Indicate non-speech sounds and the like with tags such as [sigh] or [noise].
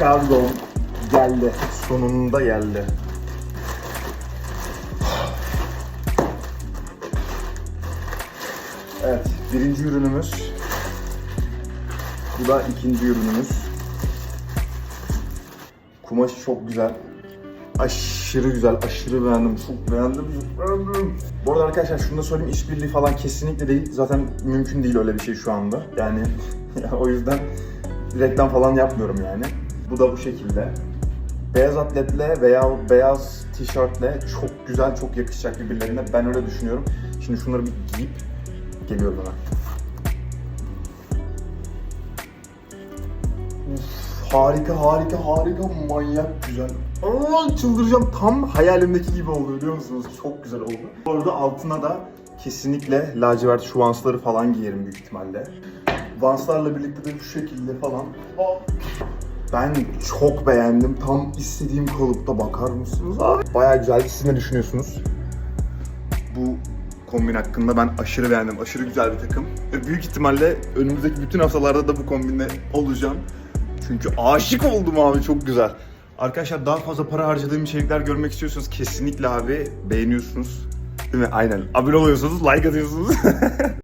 Kargo geldi. Sonunda geldi. Evet, birinci ürünümüz. Bu da ikinci ürünümüz. Kumaş çok güzel. Aşırı güzel, aşırı beğendim. Çok beğendim, çok beğendim. Bu arada arkadaşlar şunu da söyleyeyim, işbirliği falan kesinlikle değil. Zaten mümkün değil öyle bir şey şu anda. Yani [laughs] o yüzden reklam falan yapmıyorum yani. Bu da bu şekilde. Beyaz atletle veya beyaz tişörtle çok güzel, çok yakışacak birbirlerine. Ben öyle düşünüyorum. Şimdi şunları bir giyip geliyorum hemen. Uf, harika, harika, harika, manyak güzel. Aa, çıldıracağım. Tam hayalimdeki gibi oldu biliyor musunuz? Çok güzel oldu. Bu arada altına da kesinlikle lacivert şu vansları falan giyerim büyük ihtimalle. Vanslarla birlikte de şu şekilde falan. Aa, ben çok beğendim. Tam istediğim kalıpta bakar mısınız? Aa, Bayağı güzel. Siz ne düşünüyorsunuz? Bu kombin hakkında ben aşırı beğendim. Aşırı güzel bir takım. Ve büyük ihtimalle önümüzdeki bütün haftalarda da bu kombinle olacağım. Çünkü aşık oldum abi çok güzel. Arkadaşlar daha fazla para harcadığım içerikler görmek istiyorsanız kesinlikle abi beğeniyorsunuz. Değil mi? Aynen. Abone oluyorsunuz, like atıyorsunuz. [laughs]